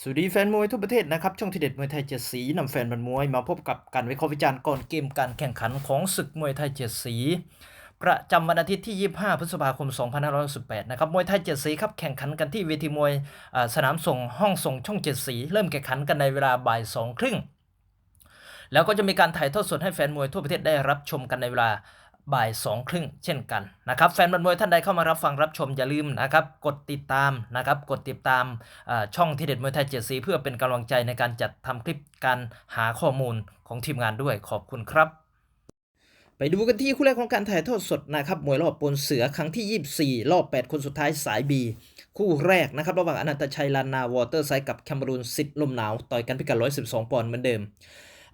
สวัสดีแฟนมวยทั่วประเทศนะครับ ช่องทีเด็ดมวยไทยเจ็ดสีนำแฟนบันมวยมาพบกับการวิเคราะห์วิจารณ์ก่อนเกมการแข่งขันของศึกมวยไทยเจ็ดสี ประจำวันอาทิตย์ที่ 25 พฤษภาคม 2518 นะครับมวยไทยเจ็ดสีครับแข่งขันกันที่เวทีมวยสนามส่งห้องส่งช่องเจ็ดสี เริ่มแข่งขันกันในเวลาบ่ายสองครึ่งแล้วก็จะมีการถ่ายทอดสดให้แฟนมวยทั่วประเทศได้รับชมกันในเวลา บ่ายสองครึ่งเช่นกันนะครับแฟนบันมวยท่านใดเข้ามารับฟังรับชมอย่าลืมนะครับกดติดตามนะครับกดติดตามช่องที่เด็ดมวยไทยเจ็ดสีเพื่อเป็นกำลังใจในการจัดทำคลิปการหาข้อมูลของทีมงานด้วยขอบคุณครับ ไปดูกันที่คู่แรกของการถ่ายทอดสดนะครับมวยรอบปนเสือครั้งที่ 24 รอบ 8 คนสุดท้ายสาย B คู่แรกนะครับระหว่างอนันตชัยลานาวอเตอร์ไซด์กับแคมบรูนสิทธิ์ลมหนาวต่อยกันพิกัด112 ปอนด์เหมือนเดิม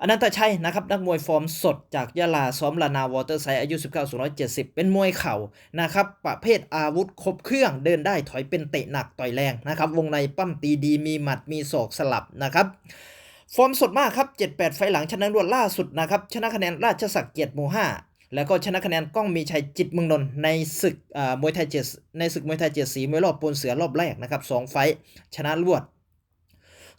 อนันตชัยนะครับนักมวยฟอร์มสดจากยะลาซ้อมลานาวอเตอร์ไซด์อายุ 19 170 เป็นมวยเข่านะครับประเภทอาวุธครบเครื่องเดินได้ถอยเป็นเตะหนักต่อยแรงนะครับวงในปั้มตีดีมีหมัดมีศอกสลับนะครับฟอร์มสดมากครับ 7-8 ไฟหลังชนะรวดล่าสุดนะครับชนะคะแนนราชศักดิ์เกียรติหมู่5แล้วก็ชนะคะแนนก้องมีชัยจิตเมืองนนท์ในศึกมวยไทยเจ็ดในศึกมวยไทยเจ็ดสีมวยรอบปนเสือรอบแรกนะครับสองไฟชนะรวด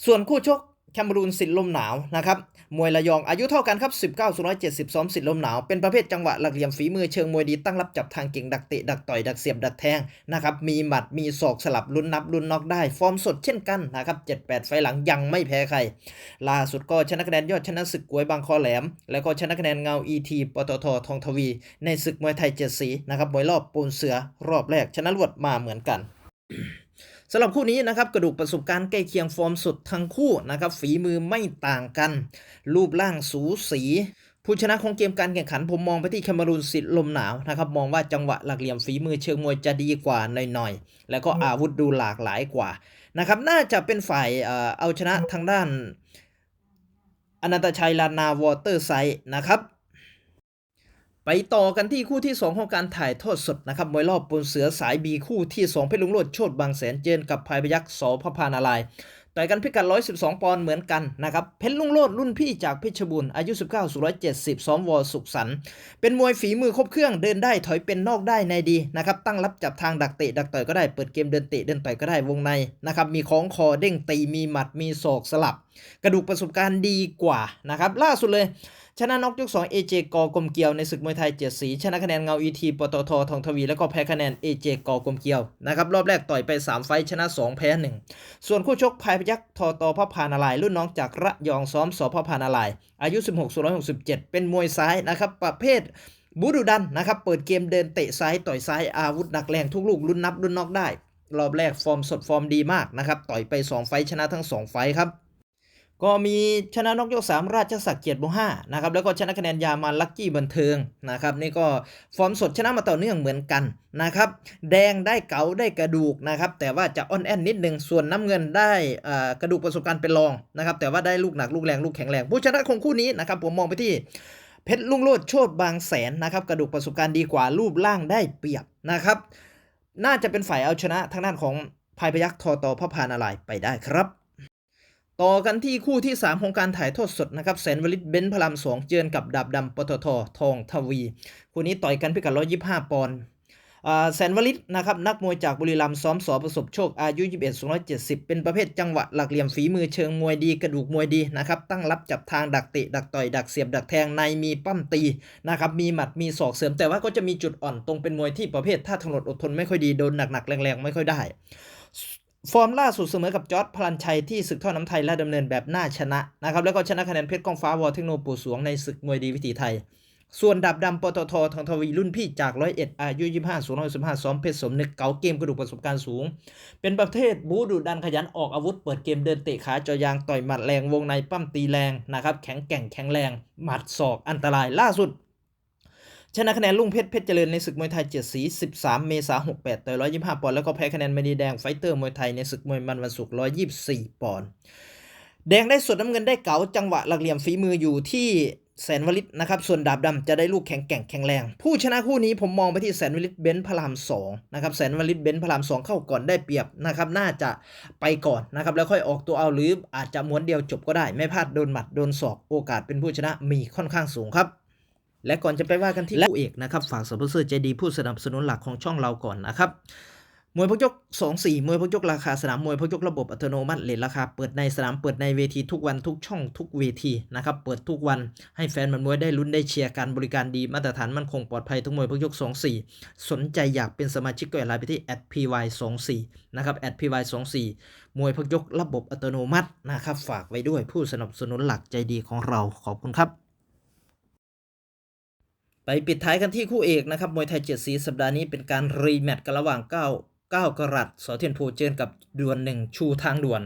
ส่วนคู่ชกแคมบรูนสิทธิ์ลมหนาวนะครับ มวยระยองอายุเท่ากันครับ 19 170ซ้อมสิทธิ์ลมหนาว เป็นประเภทจังหวะหลักเหลี่ยมฝีมือเชิงมวยดีตั้งรับจับทางเก่งดักเตะดักต่อยดักเสียบดักแทงนะครับมีหมัดมีศอกสลับลุ้นนับลุ้นน็อกได้ ฟอร์มสดเช่นกันนะครับ7-8 ไฟหลังยังไม่แพ้ใคร ล่าสุดก็ชนะคะแนนยอดชนะศึกกวยบางคอแหลม แล้วก็ชนะคะแนนเงาอีทีปตททองทวี ในศึกมวยไทยเจ็ดสีนะครับมวยรอบปูนเสือรอบแรกชนะรวดมาเหมือนกัน สำหรับคู่นี้นะครับกระดูกประสบการณ์ใกล้เคียงฟอร์มสุดทั้งคู่นะครับฝีมือไม่ต่างกัน รูปร่างสูสีผู้ชนะของเกมการแข่งขันผมมองไปที่แคมารูนสิทธิ์ลมหนาวนะครับมองว่าจังหวะหลักเหลี่ยมฝีมือเชิงมวยจะดีกว่าหน่อยๆ แล้วก็อาวุธดูหลากหลายกว่านะครับน่าจะเป็นฝ่ายเอ่อเอาชนะทางด้านอนันตชัยลานนาวอเตอร์ไซด์นะครับ ไปต่อกันที่คู่ที่ 2 ของการถ่ายทอดสดนะครับมวยรอบบนเสือสายบีคู่ที่ 2 เพชรลุงโลดโชดบางแสนเจนกับพายพยักษ์สพพานารายต่อยกันพิกัด 112 ปอนด์เหมือนกันนะครับ เพชรลุงโลดรุ่นพี่จากเพชรบูรณ์อายุ 19สู่170 ซ้อมวอสุขสัน เป็นมวยฝีมือครบเครื่องเดินได้ถอยเป็นนอกได้ในดีนะครับ ตั้งรับจับทางดักเตะดักต่อยก็ได้ เปิดเกมเดินเตะเดินต่อยก็ได้วงในนะครับ มีของคอเด้งตี มีหมัด มีศอกสลับ กระดูกประสบการณ์ดีกว่านะครับ ล่าสุดเลย ชนะน็อกยก2 AJ กอกลมเกลียวในศึกมวยไทยเจ็ดสี ชนะคะแนนเงา ET ปตททองทวี แล้วก็แพ้คะแนน AJ กอกลมเกลียวนะครับรอบแรกต่อยไป 3 ไฟชนะ 2 แพ้ 1 ส่วนคู่ชกพายพยักษ์ทอตอพระพานาราย รุ่นน้องจากระยองซ้อมสพพานาราย อายุ 16ส่วน167 เป็นมวยซ้ายนะครับประเภทบูดุดันนะครับเปิดเกมเดินเตะซ้ายต่อยซ้ายอาวุธหนักแรงทุกลูกรุ่นนับรุ่นน็อกได้ รอบแรกฟอร์มสดฟอร์มดีมากนะครับต่อยไป 2 ไฟชนะทั้ง 2 ไฟครับ ก็มีชนะนกยก 3 ราชศักดิ์เกียรติโมห้านะครับแล้วก็ชนะคะแนนยามาลักกี้บันเทิงนะครับนี่ก็ฟอร์มสดชนะมาต่อเนื่องเหมือนกันนะครับแดงได้เก๋าได้กระดูกนะครับแต่ว่าจะอ่อนแอนนิดนึงส่วนน้ำเงินได้กระดูกประสบการณ์เป็นรองนะครับแต่ว่าได้ลูกหนักลูกแรงลูกแข็งแรงผู้ชนะของคู่นี้นะครับผมมองไปที่เพชรลุงโลดโชดบางแสนนะครับกระดูกประสบการณ์ดีกว่ารูปร่างได้เปรียบนะครับน่าจะเป็นฝ่ายเอาชนะทางด้านของพายพยักษ์ทอตอพระพานารายไปได้ครับ ต่อกันที่คู่ที่ 3 ของการถ่ายทอดสดนะครับแสนวลิตเบนพลามสองเจอกับดาบดำปตททองทวี คู่นี้ต่อยกันพิกัด 125 ปอนด์แสนวลิตนะครับนักมวยจากบุรีรัมย์ซ้อมสอประสบโชคอายุ 21 270 เป็นประเภทจังหวะหลักเหลี่ยมฝีมือเชิงมวยดีกระดูกมวยดีนะครับตั้งรับจับทางดักเตะดักต่อยดักเสียบดักแทงในมีปั้มตีนะครับมีหมัดมีศอกเสริม แต่ว่าก็จะมีจุดอ่อนตรงเป็นมวยที่ประเภทท่าทางหลดอดทนไม่ค่อยดีโดนหนักๆแรงๆ ไม่ค่อยได้ ฟอร์มล่าสุดเสมอกับจอร์ดพลันชัยที่ศึกท่อน้ำไทยและดำเนินแบบน่าชนะนะครับแล้วก็ชนะคะแนนเพชรกองฟ้าวอเทคโนปูสวงในศึกมวยดีวิถีไทย ส่วนดับดำปตททองทวีรุ่นพี่จากร้อยเอ็ดอายุ25สูง115ซ้อมเพชรสมนึกเก๋าเกมกระดูกประสบการณ์สูง เป็นประเภทบูดุดันขยันออกอาวุธเปิดเกมเดินเตะขาจอยางต่อยหมัดแรงวงในปั้มตีแรงนะครับแข็งแกร่งแข็งแรงหมัดศอกอันตรายล่าสุด ชนะคะแนนลุงเพชรเพชรเจริญในศึกมวยไทยเจ็ดสี 13 เมษายน68ต่อย125 ปอนด์แล้วก็แพ้คะแนนมณีแดงไฟเตอร์มวยไทยในศึกมวยมันวันศุกร์124 ปอนด์แดงได้สดน้ำเงินได้เก๋าจังหวะหลักเหลี่ยมฝีมืออยู่ที่แสนวลิตนะครับส่วนดาบดำจะได้ลูกแข็งแกร่งแข็งแรง ผู้ชนะคู่นี้ผมมองไปที่แสนวลิตเบนซ์พรามสองนะครับแสนวลิตเบนซ์พรามสองเข้าก่อนได้เปรียบนะครับน่าจะไปก่อนนะครับแล้วค่อยออกตัวเอาหรืออาจจะม้วนเดียวจบก็ได้ ไม่พลาดโดนหมัดโดนศอกโอกาสเป็นผู้ชนะมีค่อนข้างสูงครับ และก่อนจะไปว่ากันที่คู่เอกนะครับ ฝากสปอนเซอร์ใจดีผู้สนับสนุนหลักของช่องเราก่อนนะครับมวยพกยก 2 4 มวยพกยกราคาสนามมวยพกยกระบบอัตโนมัติเลทราคาเปิดในสนามเปิดในเวทีทุกวันทุกช่องทุกเวทีนะครับเปิดทุกวันให้แฟนมันมวยได้ลุ้นได้เชียร์การบริการดีมาตรฐานมั่นคงปลอดภัยทุกมวยพกยก 2 4 สนใจอยากเป็นสมาชิกก็แอดไลน์ไปที่ @py 2 4 นะครับ @py 2 4 มวยพกยกระบบอัตโนมัตินะครับฝากไว้ด้วยผู้สนับสนุนหลักใจดีของเราขอบคุณครับ ไปปิดท้ายกันที่คู่เอกนะครับ มวยไทยเจ็ดสีสัปดาห์นี้เป็นการรีแมตช์กันระหว่าง 9 9กรัตสอเทียนโพเจนกับดวลหนึ่งชูทางด่วน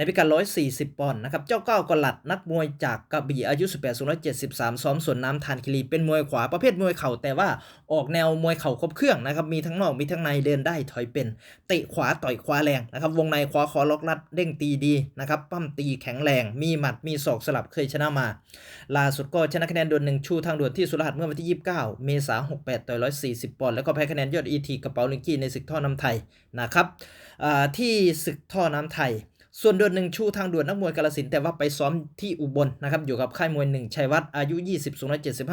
ในพิกัด 140 ปอนด์นะครับ เจ้า9กรัตนักมวยจากกระบี่อายุ 18 173 ซ้อมสวนน้ำทานคิรี เป็นมวยขวาประเภทมวยเข่าแต่ว่าออกแนวมวยเข่าครบเครื่องนะครับ มีทั้งนอกมีทั้งในเดินได้ถอยเป็น เตะขวาต่อยขวาแรงนะครับ วงในขวาคอล็อกรัดเด้งตีดีนะครับปั้มตีแข็งแรง มีหมัดมีศอกสลับเคยชนะมา ล่าสุดก็ชนะคะแนนดวลหนึ่งชูทางด่วนที่สุรหัสเมื่อวันที่ 29 เมษายน 68 ต่อย140 ปอนด์แล้วก็แพ้คะแนนยอดอีทีกระเป๋าลิงกี้ในศึกท่อน้ำไทยนะครับที่ศึกท่อน้ำไทย ส่วนเดือนหนึ่งชูทางด่วนนักมวยกาลสินแต่ว่าไปซ้อมที่อุบลนะครับอยู่กับค่ายมวยหนึ่งชัยวัฒน์อายุ 20 สูง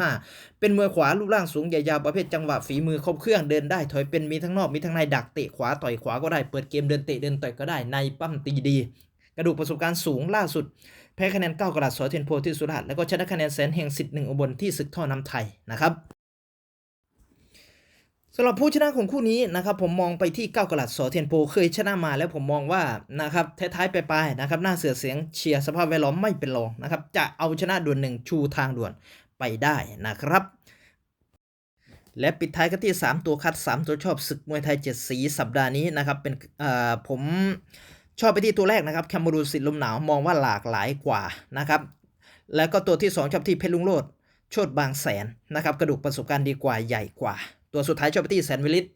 175เป็นมวยขวารูปร่างสูงใหญ่ยาวประเภทจังหวะฝีมือครบเครื่องเดินได้ถอยเป็นมีทั้งนอกมีทั้งในดักเตะขวาต่อยขวาก็ได้เปิดเกมเดินเตะเดินต่อยก็ได้ในปั้มตีดี กระดูกประสบการณ์สูงล่าสุดแพ้คะแนน9กระดาษสอเทียนโพที่สุราษฎร์แล้วก็ชนะคะแนนแสนเฮงสิทธิ์หนึ่งอุบลที่ศึกท่อน้ำไทยนะครับ สำหรับผู้ชนะของคู่นี้นะครับผมมองไปที่9กระดาษสอเทียนโพเคยชนะมาแล้วผมมองว่านะครับท้ายๆไปๆนะครับหน้าเสือเสียงเชียร์สภาพแวดล้อมไม่เป็นรองนะครับจะเอาชนะด่วนหนึ่งชูทางด่วนไปได้นะครับ และปิดท้ายกันที่ 3 ตัวคัด 3 ตัวชอบศึกมวยไทย 7 สีสัปดาห์นี้นะครับเป็นผมชอบไปที่ตัวแรกนะครับแคมบูรูสิทธิ์ลมหนาวมองว่าหลากหลายกว่านะครับแล้วก็ตัวที่ 2 ชอบที่เพชรลุงโลดโชดบางแสนนะครับกระดูกประสบการณ์ดีกว่าใหญ่กว่า ตัวสุดท้ายชอบไปที่แสนวิลิต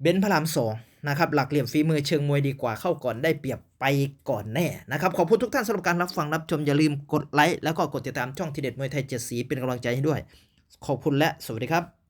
เบนพระรามสองนะครับหลักเหลี่ยมฝีมือเชิงมวยดีกว่าเข้าก่อนได้เปรียบไปก่อนแน่นะครับขอบคุณทุกท่านสำหรับการรับฟังรับชมอย่าลืมกดไลค์แล้วก็กดติดตามช่องทีเด็ดมวยไทยเจ็ดสีเป็นกำลังใจให้ด้วย ขอบคุณและสวัสดีครับ